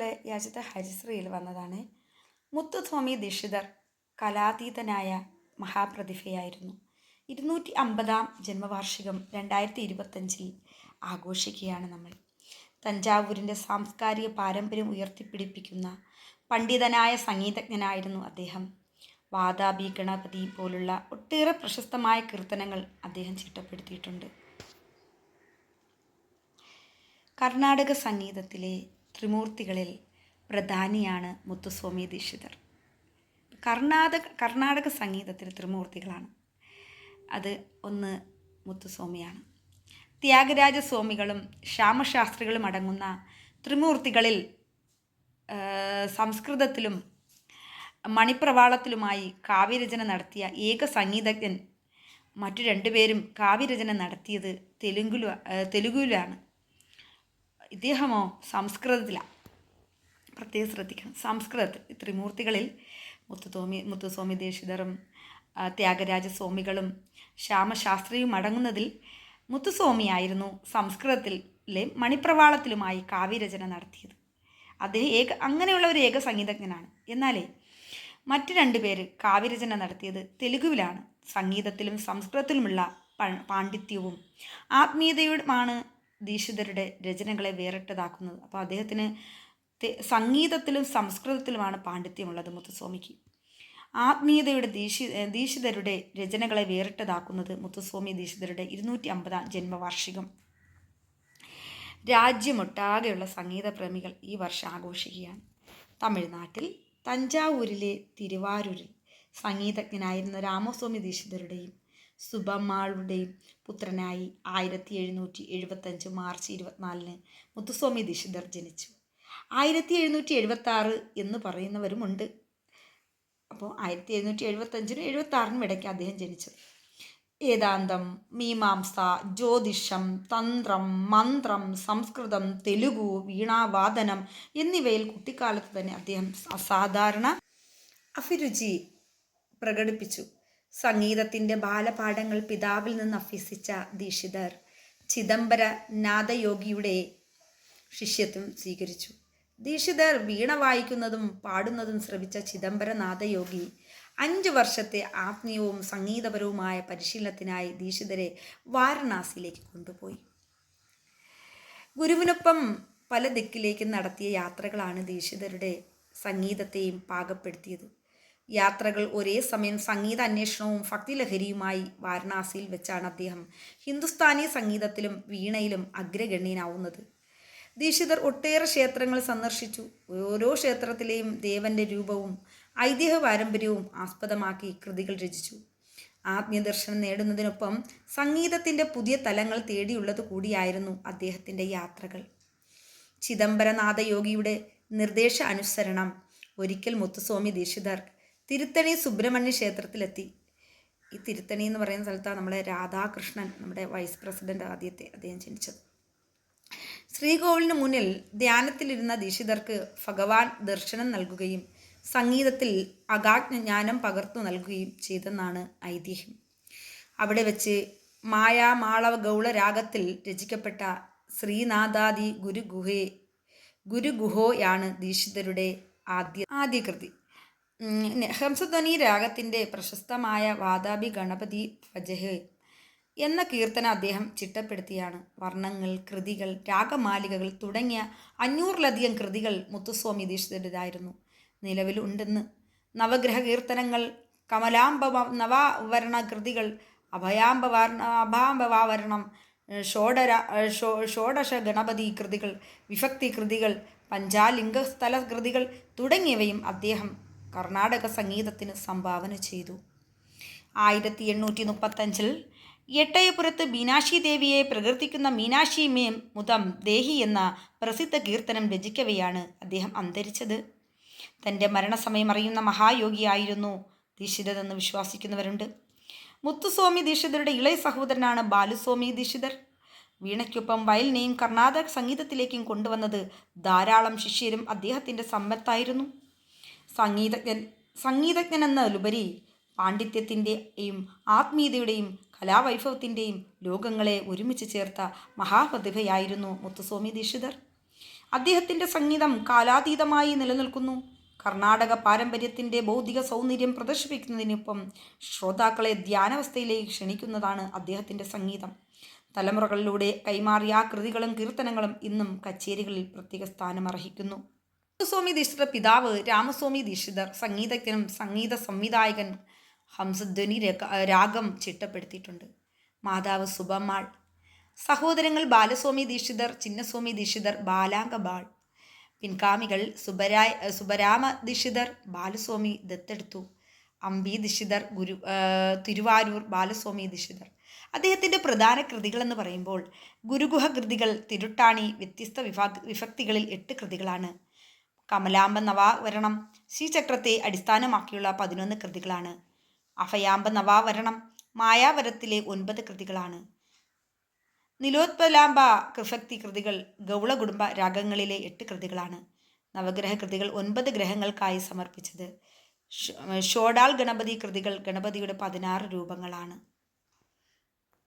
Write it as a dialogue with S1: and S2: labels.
S1: അതുപോലെ ഈ ഹരിശ്രീയിൽ വന്നതാണ്. മുത്തുസ്വാമി ദീക്ഷിതർ കലാതീതനായ മഹാപ്രതിഭയായിരുന്നു. ഇരുന്നൂറ്റി അമ്പതാം ജന്മവാർഷികം രണ്ടായിരത്തി ഇരുപത്തഞ്ചിൽ ആഘോഷിക്കുകയാണ് നമ്മൾ. തഞ്ചാവൂരിന്റെ സാംസ്കാരിക പാരമ്പര്യം ഉയർത്തിപ്പിടിപ്പിക്കുന്ന പണ്ഡിതനായ സംഗീതജ്ഞനായിരുന്നു അദ്ദേഹം. വാദാബി ഗണപതി പോലുള്ള ഒട്ടേറെ പ്രശസ്തമായ കീർത്തനങ്ങൾ അദ്ദേഹം ചിട്ടപ്പെടുത്തിയിട്ടുണ്ട്. കർണാടക സംഗീതത്തിലെ ത്രിമൂർത്തികളിൽ പ്രധാനിയാണ് മുത്തുസ്വാമി ദീക്ഷിതർ. കർണാടക കർണാടക സംഗീതത്തിൽ ത്രിമൂർത്തികളാണ്. അത് ഒന്ന് മുത്തുസ്വാമിയാണ്. ത്യാഗരാജ സ്വാമികളും ശ്യാമശാസ്ത്രികളും അടങ്ങുന്ന ത്രിമൂർത്തികളിൽ സംസ്കൃതത്തിലും മണിപ്രവാളത്തിലുമായി കാവ്യരചന നടത്തിയ ഏക സംഗീതജ്ഞൻ മറ്റു രണ്ടുപേരും കാവ്യരചന നടത്തിയത് തെലുങ്കിലു തെലുഗുവിലാണ് ഇദ്ദേഹമോ സംസ്കൃതത്തിലാണ് പ്രത്യേകം ശ്രദ്ധിക്കണം. സംസ്കൃതത്തിൽ ത്രിമൂർത്തികളിൽ മുത്തുസ്വാമി മുത്തുസ്വാമി ദേശിതറും ത്യാഗരാജസ്വാമികളും ത്യാഗരാജ സ്വാമികളും ശ്യാമശാസ്ത്രിയും അടങ്ങുന്നതിൽ മുത്തുസ്വാമിയായിരുന്നു സംസ്കൃതത്തിലെ മണിപ്രവാളത്തിലുമായി കാവ്യരചന നടത്തിയത്. അദ്ദേഹം ഏക അങ്ങനെയുള്ള ഒരു ഏക സംഗീതജ്ഞനാണ്. എന്നാലേ മറ്റു രണ്ടുപേര് കാവ്യരചന നടത്തിയത് തെലുഗുവിലാണ്. സംഗീതത്തിലും സംസ്കൃതത്തിലുമുള്ള പാണ്ഡിത്യവും ആത്മീയതയുമാണ് ദീക്ഷിതരുടെ രചനകളെ വേറിട്ടതാക്കുന്നത്. അപ്പോൾ അദ്ദേഹത്തിന് സംഗീതത്തിലും സംസ്കൃതത്തിലുമാണ് പാണ്ഡിത്യമുള്ളത് മുത്തുസ്വാമിക്ക്. ആത്മീയതയുടെ ദീക്ഷി ദീക്ഷിതരുടെ രചനകളെ വേറിട്ടതാക്കുന്നത് മുത്തുസ്വാമി ദീക്ഷിതരുടെ ഇരുന്നൂറ്റി അമ്പതാം ജന്മവാർഷികം. രാജ്യമൊട്ടാകെയുള്ള സംഗീത പ്രേമികൾ ഈ വർഷം ആഘോഷിക്കുകയാണ്. തമിഴ്നാട്ടിൽ തഞ്ചാവൂരിലെ തിരുവാരൂരിൽ സംഗീതജ്ഞനായിരുന്ന രാമസ്വാമി ദീക്ഷിതരുടെയും സുബമ്മാളുടെയും പുത്രനായി ആയിരത്തി എഴുന്നൂറ്റി എഴുപത്തഞ്ച് മാർച്ച് ഇരുപത്തിനാലിന് മുത്തുസ്വാമി ദീക്ഷിതർ ജനിച്ചു. ആയിരത്തി എഴുന്നൂറ്റി എഴുപത്തി ആറ് എന്ന് പറയുന്നവരുമുണ്ട്. അപ്പോൾ ആയിരത്തി എഴുന്നൂറ്റി എഴുപത്തഞ്ചിനും എഴുപത്തി ആറിനും ഇടയ്ക്ക് അദ്ദേഹം ജനിച്ചത്. ഏതാന്തം മീമാംസ ജ്യോതിഷം തന്ത്രം മന്ത്രം സംസ്കൃതം തെലുഗു വീണാവാദനം എന്നിവയിൽ കുട്ടിക്കാലത്ത് തന്നെ അദ്ദേഹം അസാധാരണ അഭിരുചി പ്രകടിപ്പിച്ചു. സംഗീതത്തിന്റെ ബാലപാഠങ്ങൾ പിതാവിൽ നിന്ന് അഭ്യസിച്ച ദീക്ഷിതർ ചിദംബര നാദയോഗിയുടെ ശിഷ്യത്വം സ്വീകരിച്ചു. ദീക്ഷിതർ വീണ വായിക്കുന്നതും പാടുന്നതും ശ്രവിച്ച ചിദംബരനാഥയോഗി അഞ്ച് വർഷത്തെ ആത്മീയവും സംഗീതപരവുമായ പരിശീലനത്തിനായി ദീക്ഷിതരെ വാരണാസിയിലേക്ക് കൊണ്ടുപോയി. ഗുരുവിനൊപ്പം പല ദിക്കിലേക്കും നടത്തിയ യാത്രകളാണ് ദീക്ഷിതരുടെ സംഗീതത്തെയും പാകപ്പെടുത്തിയത്. യാത്രകൾ ഒരേ സമയം സംഗീത അന്വേഷണവും ഭക്തിലഹരിയുമായി വാരണാസിയിൽ വെച്ചാണ് അദ്ദേഹം ഹിന്ദുസ്ഥാനി സംഗീതത്തിലും വീണയിലും അഗ്രഗണ്യനാവുന്നത്. ദീക്ഷിതർ ഒട്ടേറെ ക്ഷേത്രങ്ങൾ സന്ദർശിച്ചു. ഓരോ ക്ഷേത്രത്തിലെയും ദേവന്റെ രൂപവും ഐതിഹ്യ പാരമ്പര്യവും ആസ്പദമാക്കി കൃതികൾ രചിച്ചു. ആത്മീയദർശനം നേടുന്നതിനൊപ്പം സംഗീതത്തിന്റെ പുതിയ തലങ്ങൾ തേടിയുള്ളത് കൂടിയായിരുന്നു അദ്ദേഹത്തിന്റെ യാത്രകൾ. ചിദംബരനാഥയോഗിയുടെ നിർദ്ദേശ അനുസരണം ഒരിക്കൽ മുത്തുസ്വാമി ദീക്ഷിതർ തിരുത്തണി സുബ്രഹ്മണ്യ ക്ഷേത്രത്തിലെത്തി. ഈ തിരുത്തണി എന്ന് പറയുന്ന സ്ഥലത്താണ് നമ്മുടെ രാധാകൃഷ്ണൻ നമ്മുടെ വൈസ് പ്രസിഡന്റ് ആദ്യത്തെ അദ്ദേഹം ജനിച്ചത്. ശ്രീകോവിലിന് മുന്നിൽ ധ്യാനത്തിലിരുന്ന ദീക്ഷിതർക്ക് ഭഗവാൻ ദർശനം നൽകുകയും സംഗീതത്തിൽ അഗാജ്ഞാനം പകർത്തു നൽകുകയും ചെയ്തെന്നാണ് ഐതിഹ്യം. അവിടെ വെച്ച് മായാ മാളവ ഗൗള രാഗത്തിൽ രചിക്കപ്പെട്ട ശ്രീനാഥാദി ഗുരുഗുഹേ ഗുരുഗുഹോയാണ് ദീക്ഷിതരുടെ ആദ്യ ആദ്യ കൃതി ഹംസധ്വനി രാഗത്തിന്റെ പ്രശസ്തമായ വാദാബി ഗണപതി ഭജഹ് എന്ന കീർത്തന അദ്ദേഹം ചിട്ടപ്പെടുത്തിയാണ്. വർണങ്ങൾ കൃതികൾ രാഗമാലികകൾ തുടങ്ങിയ അഞ്ഞൂറിലധികം കൃതികൾ മുത്തുസ്വാമി ദീക്ഷിതരുതായിരുന്നു നിലവിലുണ്ടെന്ന് നവഗ്രഹ കീർത്തനങ്ങൾ കമലാംബ നവാവരണ കൃതികൾ അഭയാംബവർണ അഭാംബവാവരണം ഷോഡര ഷോഡശ ഗണപതി കൃതികൾ വിഭക്തി കൃതികൾ പഞ്ചാലിംഗസ്ഥല കൃതികൾ തുടങ്ങിയവയും അദ്ദേഹം കർണാടക സംഗീതത്തിന് സംഭാവന ചെയ്തു. ആയിരത്തി എണ്ണൂറ്റി മുപ്പത്തഞ്ചിൽ എട്ടയപുരത്ത് മീനാക്ഷി ദേവിയെ പ്രകീർത്തിക്കുന്ന മീനാക്ഷി മേം മുതം ദേഹി എന്ന പ്രസിദ്ധ കീർത്തനം രചിക്കവെയാണ് അദ്ദേഹം അന്തരിച്ചത്. തന്റെ മരണസമയം അറിയുന്ന മഹായോഗിയായിരുന്നു ദീക്ഷിതരെന്ന് വിശ്വസിക്കുന്നവരുണ്ട്. മുത്തുസ്വാമി ദീക്ഷിതരുടെ ഇളയ സഹോദരനാണ് ബാലുസ്വാമി ദീക്ഷിതർ. വീണയ്ക്കൊപ്പം വയലിനെയും കർണാടക സംഗീതത്തിലേക്കും കൊണ്ടുവന്നത് ധാരാളം ശിഷ്യരും അദ്ദേഹത്തിന്റെ സമ്പത്തായിരുന്നു. സംഗീതജ്ഞൻ സംഗീതജ്ഞൻ എന്നതിലുപരി പാണ്ഡിത്യത്തിന്റെയും ആത്മീയതയുടെയും കലാവൈഭവത്തിന്റെയും ലോകങ്ങളെ ഒരുമിച്ച് ചേർത്ത മഹാപ്രതിഭയായിരുന്നു മുത്തുസ്വാമി ദീക്ഷിതർ. അദ്ദേഹത്തിന്റെ സംഗീതം കാലാതീതമായി നിലനിൽക്കുന്നു. കർണാടക പാരമ്പര്യത്തിന്റെ ബൗദ്ധിക സൗന്ദര്യം പ്രദർശിപ്പിക്കുന്നതിനൊപ്പം ശ്രോതാക്കളെ ധ്യാനാവസ്ഥയിലേക്ക് ക്ഷണിക്കുന്നതാണ് അദ്ദേഹത്തിന്റെ സംഗീതം. തലമുറകളിലൂടെ കൈമാറിയ കൃതികളും കീർത്തനങ്ങളും ഇന്നും കച്ചേരികളിൽ പ്രത്യേക സ്ഥാനം അർഹിക്കുന്നു സ്വാമി ദീക്ഷിതർ പിതാവ് രാമസ്വാമി ദീക്ഷിതർ സംഗീതജ്ഞനും സംഗീത സംവിധായകൻ ഹംസധ്വനി രാഗം ചിട്ടപ്പെടുത്തിയിട്ടുണ്ട്. മാതാവ് സുബമാൾ. സഹോദരങ്ങൾ ബാലസ്വാമി ദീക്ഷിതർ ചിന്നസ്വാമി ദീക്ഷിതർ ബാലാംഗബാൾ പിൻഗാമികൾ സുബരായ സുബരാമ ദീക്ഷിതർ ബാലസ്വാമി ദത്തെടുത്തു. അമ്പി ദീക്ഷിതർ ഗുരു തിരുവാരൂർ ബാലസ്വാമി ദീക്ഷിതർ. അദ്ദേഹത്തിന്റെ പ്രധാന കൃതികളെന്ന് പറയുമ്പോൾ ഗുരുഗുഹ കൃതികൾ തിരുട്ടാണി വ്യത്യസ്ത വിഭാഗ വിഭക്തികളിൽ എട്ട് കൃതികളാണ്. കമലാംബ നവാവരണം ശ്രീചക്രത്തെ അടിസ്ഥാനമാക്കിയുള്ള പതിനൊന്ന് കൃതികളാണ്. അഭയാംബ നവാവരണം മായാവരത്തിലെ ഒൻപത് കൃതികളാണ്. നിലോത്പലാംബ കൃഫക്തി കൃതികൾ ഗൗള കുടുംബ രാഗങ്ങളിലെ എട്ട് കൃതികളാണ്. നവഗ്രഹ കൃതികൾ ഒൻപത് ഗ്രഹങ്ങൾക്കായി സമർപ്പിച്ചത്. ഷോഡാൾ ഗണപതി കൃതികൾ ഗണപതിയുടെ പതിനാറ് രൂപങ്ങളാണ്.